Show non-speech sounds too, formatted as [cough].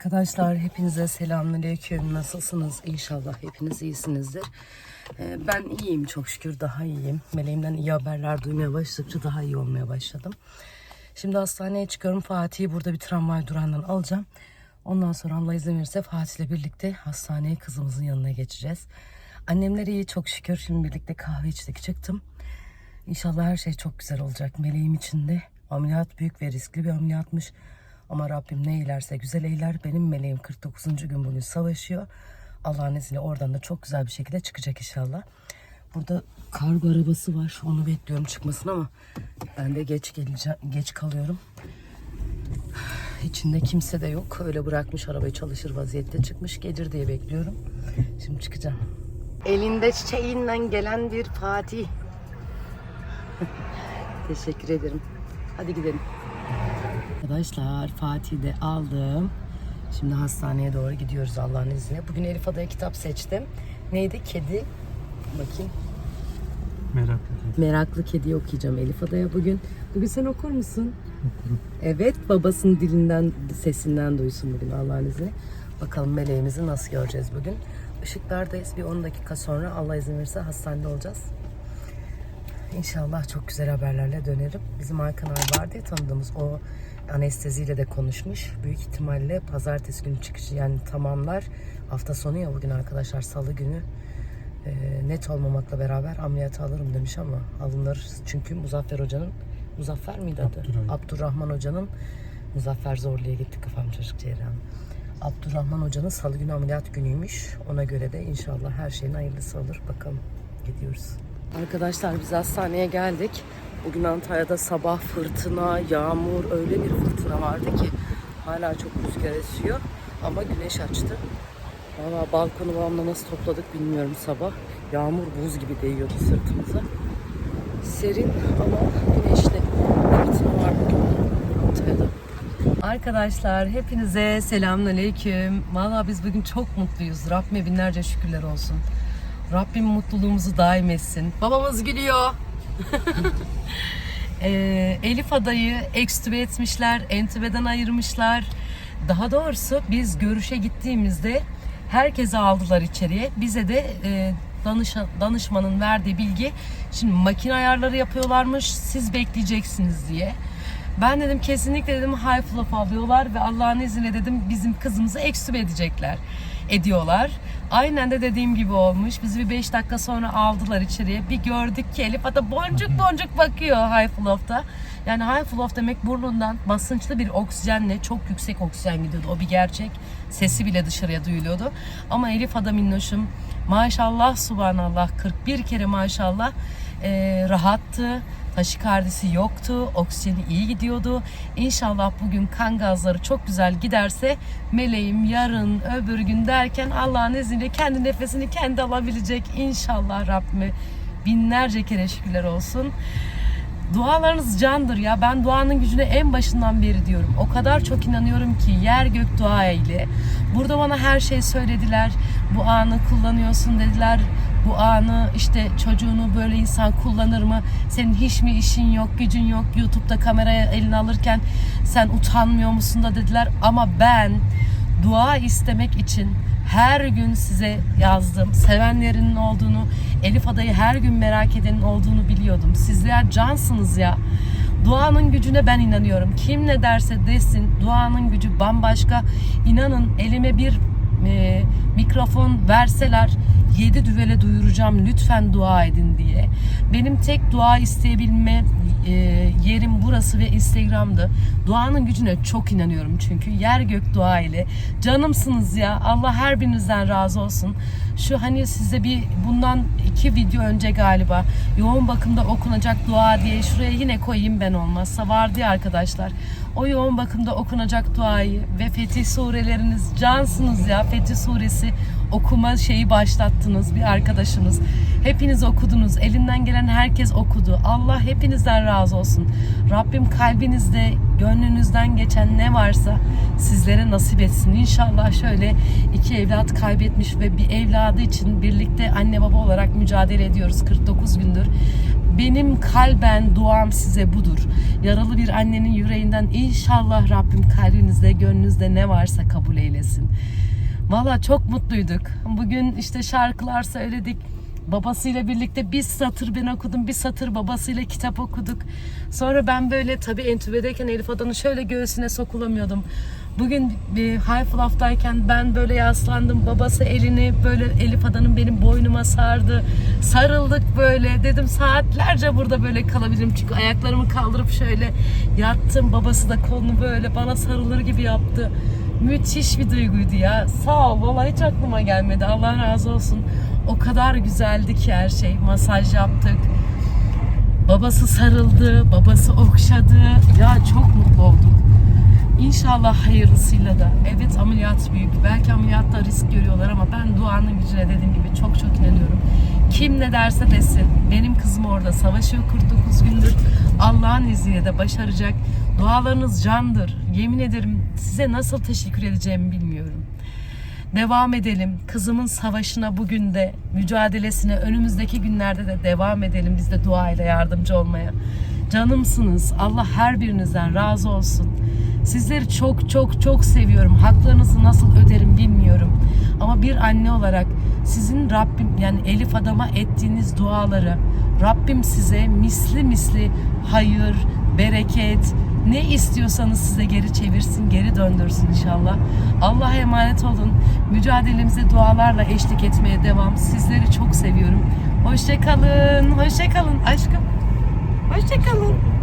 Arkadaşlar hepinize selamünaleyküm. Nasılsınız? İnşallah hepiniz iyisinizdir. Ee, ben iyiyim çok şükür daha iyiyim. Meleğimden iyi haberler duymaya başladıkça daha iyi olmaya başladım. Şimdi hastaneye çıkıyorum. Fatih'i burada bir tramvay durağından alacağım. Ondan sonra Allah izin verirse Fatih'le birlikte hastaneye kızımızın yanına geçeceğiz. Annemler iyi çok şükür. Şimdi birlikte kahve içtik çıktım. İnşallah her şey çok güzel olacak. Meleğim için de ameliyat büyük ve riskli bir ameliyatmış. Ama Rabbim ne eylerse güzel eyler. Benim meleğim 49. gün bugün savaşıyor. Allah'ın izniyle oradan da çok güzel bir şekilde çıkacak inşallah. Burada kargo arabası var. Onu bekliyorum çıkmasını ama ben de geç geleceğim, geç kalıyorum. İçinde kimse de yok. Öyle bırakmış arabayı çalışır vaziyette çıkmış. Gelir diye bekliyorum. Şimdi çıkacağım. Elinde çiçeğiyle gelen bir Fatih. [laughs] Teşekkür ederim. Hadi gidelim. Arkadaşlar Fatih'i de aldım. Şimdi hastaneye doğru gidiyoruz Allah'ın izniyle. Bugün Elif Ada'ya kitap seçtim. Neydi? Kedi. Bakayım. Meraklı. Meraklı Kedi okuyacağım Elif Ada'ya bugün. Bugün sen okur musun? Evet babasının dilinden, sesinden duysun bugün Allah'ın izniyle. Bakalım meleğimizi nasıl göreceğiz bugün. Işıklardayız. Bir 10 dakika sonra Allah izin verirse hastanede olacağız. İnşallah çok güzel haberlerle dönerim. Bizim Hakan abi vardı ya tanıdığımız o anesteziyle de konuşmuş. Büyük ihtimalle pazartesi günü çıkışı yani tamamlar. Hafta sonu ya bugün arkadaşlar salı günü e, net olmamakla beraber ameliyata alırım demiş ama alınır. Çünkü Muzaffer Hoca'nın Muzaffer miydi adı? Abdurrahman. Abdurrahman Hoca'nın Muzaffer Zorlu'ya gitti kafam çocuk cerrahı. Abdurrahman Hoca'nın salı günü ameliyat günüymüş. Ona göre de inşallah her şeyin hayırlısı olur. Bakalım gidiyoruz. Arkadaşlar biz hastaneye geldik. Bugün Antalya'da sabah fırtına, yağmur öyle bir fırtına vardı ki hala çok rüzgar esiyor ama güneş açtı. Valla balkonu babamla nasıl topladık bilmiyorum sabah. Yağmur buz gibi değiyordu sırtımıza. Serin ama güneşli. Fırtına var bugün Antalya'da. Arkadaşlar hepinize selamünaleyküm. Valla biz bugün çok mutluyuz. Rabbime binlerce şükürler olsun. Rabbim mutluluğumuzu daim etsin. Babamız gülüyor. [laughs] Ee, Elif adayı ekstübe etmişler, entübeden ayırmışlar. Daha doğrusu biz görüşe gittiğimizde herkese aldılar içeriye. Bize de e, danışa- danışmanın verdiği bilgi şimdi makine ayarları yapıyorlarmış siz bekleyeceksiniz diye. Ben dedim kesinlikle dedim high flop alıyorlar ve Allah'ın izniyle dedim bizim kızımızı ekstübe edecekler. Ediyorlar. Aynen de dediğim gibi olmuş. Bizi bir 5 dakika sonra aldılar içeriye. Bir gördük ki Elif hatta boncuk boncuk bakıyor high flop'ta. Yani high flop demek burnundan basınçlı bir oksijenle çok yüksek oksijen gidiyordu. O bir gerçek. Sesi bile dışarıya duyuluyordu. Ama Elif adam minnoşum. Maşallah subhanallah 41 kere maşallah eee, rahattı. Taşikardisi yoktu. Oksijeni iyi gidiyordu. İnşallah bugün kan gazları çok güzel giderse meleğim yarın öbür gün derken Allah'ın izniyle kendi nefesini kendi alabilecek. İnşallah Rabbime binlerce kere şükürler olsun. Dualarınız candır ya. Ben duanın gücüne en başından beri diyorum. O kadar çok inanıyorum ki yer gök dua eyle. Burada bana her şey söylediler. Bu anı kullanıyorsun dediler. Bu anı işte çocuğunu böyle insan kullanır mı? Senin hiç mi işin yok, gücün yok. YouTube'da kameraya eline alırken sen utanmıyor musun da dediler. Ama ben dua istemek için her gün size yazdım. Sevenlerinin olduğunu, Elif Adayı her gün merak edenin olduğunu biliyordum. Sizler cansınız ya. Duanın gücüne ben inanıyorum. Kim ne derse desin duanın gücü bambaşka. İnanın elime bir e, mikrofon verseler yedi düvele duyuracağım lütfen dua edin diye. Benim tek dua isteyebilme e, yerim burası ve Instagram'dı. Duanın gücüne çok inanıyorum çünkü yer gök dua ile. Canımsınız ya. Allah her birinizden razı olsun. Şu hani size bir bundan iki video önce galiba yoğun bakımda okunacak dua diye şuraya yine koyayım ben olmazsa vardı ya arkadaşlar. O yoğun bakımda okunacak duayı ve Fetih sureleriniz cansınız ya. Fetih suresi okuma şeyi başlattınız bir arkadaşımız. Hepiniz okudunuz. Elinden gelen herkes okudu. Allah hepinizden razı olsun. Rabbim kalbinizde, gönlünüzden geçen ne varsa sizlere nasip etsin. İnşallah şöyle iki evlat kaybetmiş ve bir evladı için birlikte anne baba olarak mücadele ediyoruz 49 gündür. benim kalben duam size budur. Yaralı bir annenin yüreğinden inşallah Rabbim kalbinizde, gönlünüzde ne varsa kabul eylesin. Valla çok mutluyduk. Bugün işte şarkılar söyledik. Babasıyla birlikte bir satır ben okudum, bir satır babasıyla kitap okuduk. Sonra ben böyle tabii entübedeyken Elif Adan'ın şöyle göğsüne sokulamıyordum. Bugün bir high life'dayken ben böyle yaslandım. Babası elini böyle Elif Adan'ın benim boynuma sardı. Sarıldık böyle. Dedim saatlerce burada böyle kalabilirim. Çünkü ayaklarımı kaldırıp şöyle yattım. Babası da kolunu böyle bana sarılır gibi yaptı. Müthiş bir duyguydu ya. Sağ ol. Vallahi hiç aklıma gelmedi. Allah razı olsun. O kadar güzeldi ki her şey. Masaj yaptık. Babası sarıldı, babası okşadı. Ya çok mutlu olduk. İnşallah hayırlısıyla da. Evet ameliyat büyük. Belki ameliyatta risk görüyorlar ama ben duanın gücüne dediğim gibi çok çok inanıyorum. Kim ne derse desin. Benim kızım orada savaşıyor 49 gündür. Allah'ın izniyle de başaracak. Dualarınız candır. Yemin ederim size nasıl teşekkür edeceğimi bilmiyorum. Devam edelim. Kızımın savaşına bugün de, mücadelesine önümüzdeki günlerde de devam edelim. Biz de dua ile yardımcı olmaya. Canımsınız. Allah her birinizden razı olsun. Sizleri çok çok çok seviyorum. Haklarınızı nasıl öderim bilmiyorum. Ama bir anne olarak sizin Rabbim yani Elif adama ettiğiniz duaları Rabbim size misli misli hayır, bereket, ne istiyorsanız size geri çevirsin, geri döndürsün inşallah. Allah'a emanet olun. Mücadelemize dualarla eşlik etmeye devam. Sizleri çok seviyorum. Hoşça kalın. Hoşça kalın aşkım. Hoşça kalın.